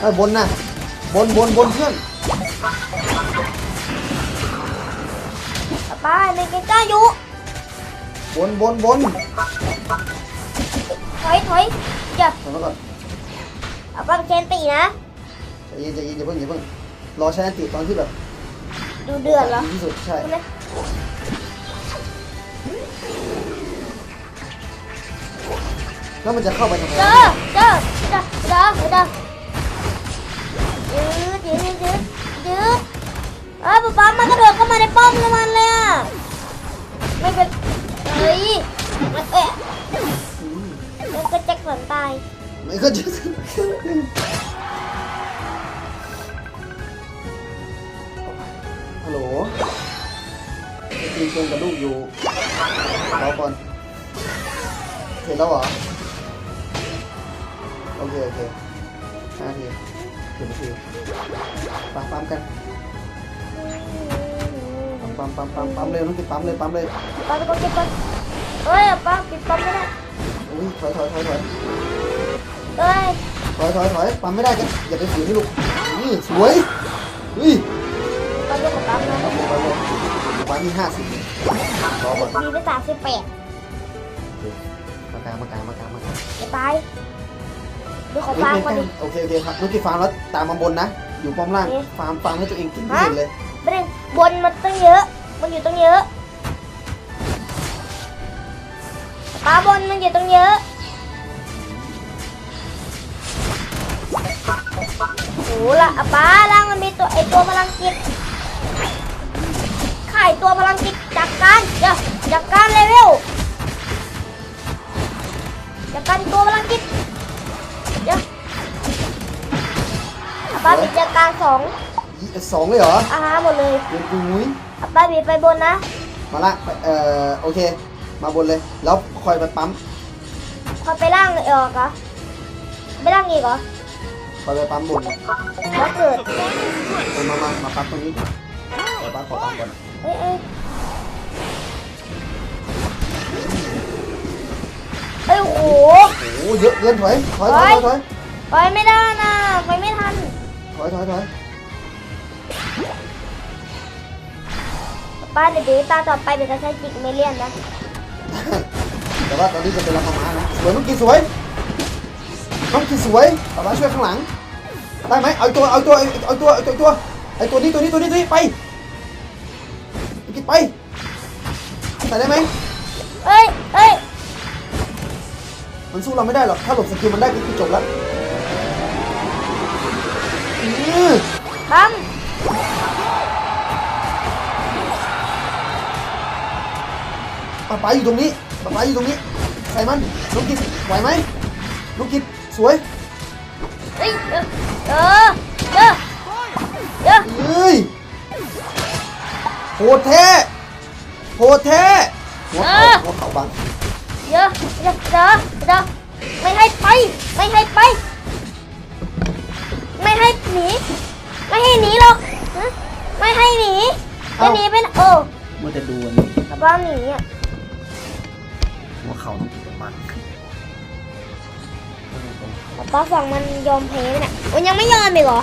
เออบนน่ะบนบนบนเพื่อนป้าไม่ใกล้ๆอยู่บนบนบนถอยถอยอย่าถอยมาก่อนเอาป้าเชนตีนะใจเย็นใจเย็นอย่าเพิ่งอย่าเพิ่งรอใช้อันติตอนที่แบบดูเดือดเหรอดีที่สุดใช่ใช่ไหมแล้วมันจะเข้าไปทำไมเจอเจอเจอเจอ ฮ้ยมันเอ๊ะมแล้วก็แจ็คสันตายไม่ก็จะฮัลโหลตีเกมกับลูกอยู่รอก่อนเสร็จแล้วเหรอ โอเค โอเคห้านาทีถึงนาทีปั๊มปั๊มกัน ปั๊มปั๊มปั๊มปั๊มเร็วน้องกินปั๊มเลยปั๊มเลยป้าไปกดเก็บก่อนเอ้ยป้าปิดปั๊มไม่ได้อุ้ยถอยถอยถอยถอยเอ้ยถอยถอยถอยปั๊มไม่ได้กันอย่าไปฝืนนี่ลูกนี่สวยอุ้ยป้าเลือกกับปั๊มนะปั๊มเลยปั๊มเลยปั๊มที่ห้าสิบรอก่อนมีไปสามสิบแปดมากลางมากลางมากลางมากลางจะตายเดี๋ยวขอฟาร์มไม่ก่อนดิโอเคโอเคครับน้องกินฟาร์มแล้วตามมาบนนะอยู่ป้อมล่างฟาร์มฟาร์มให้ตัวเองกินเห็นเลย ประเด็นบนมันตั้งเยอะมันอยู่ตั้งเยอะป้าบนมันอยู่ตั้งเยอะโอ้ละอะป้าล่างมันมีตัวไอตัวพลังจิตขายตัวพลังจิตจากการเดี๋ยวจากการเลเวลจากการตัวพลังจิตเดี๋ยวอะป้ามีจากการสอง สองเลยเหรออาหารหมดเลยเดี๋ยวอุ้ยอะป้าบีไปบนนะมาละไปเอ่อโอเค มาบนเลย แล้วคอยไปปั๊มพอไปล่างเลยออกเหรอไปล่างอีกเหรอคอยไปปั๊มบนแล้วเกิดเอามามามาปั๊มตรงนี้ก่อนเดี๋ยวปั๊มขอปั๊มก่อนเอ้ยเอ้ยเอ้ยโอ้โหโอ้โหเยอะเกินถอยถอยถอยถอยไปไม่ได้นะไปไม่ทันถอยถอยถอย ป้าเดี๋ยวเดี๋ยวตาต่อไปเป็นจะใช้จิกเมเลียนนะแต่ว่าตอนนี้จะเป็นราคาม้านะสวยน้องกินสวยน้องกินสวยต่อมาช่วยข้างหลังได้ไหมเอาตัวเอาตัวเอาตัวเอาตัวตัวไอตัวนี้ตัวนี้ตัวนี้ตัวนี้ไปกินไปใส่ได้ไหมเอ้ยเอ้ยมันสู้เราไม่ได้หรอกถ้าหลบสกิลมันได้ก็คือจบแล้ว อือปั๊ม ปะปาอยู่ตรงนี้ปะปาอยู่ตรงนี้ ใส่มันน้องกินไหวไหมน้องกินสวยเอ้ยเออเออเออเออเฮ้ยโหดแท้โหดแท้หัวเขาหัวเขาบังเยอะเยอะเยอะเยอะไม่ให้ไป ไม่ให้ไป ไม่ให้หนี ไม่ให้หนีหรอกฮะไม่ให้หนีจะหนีไปไหนโอ้เมื่อจะดูอันนี้กระเป๋าหนีอะ หัวเขาต้องกินกับมันป้าฝั่งมันยอมแพ้ไหมเนี่ยมันยังไม่ยอมอีกเหรอ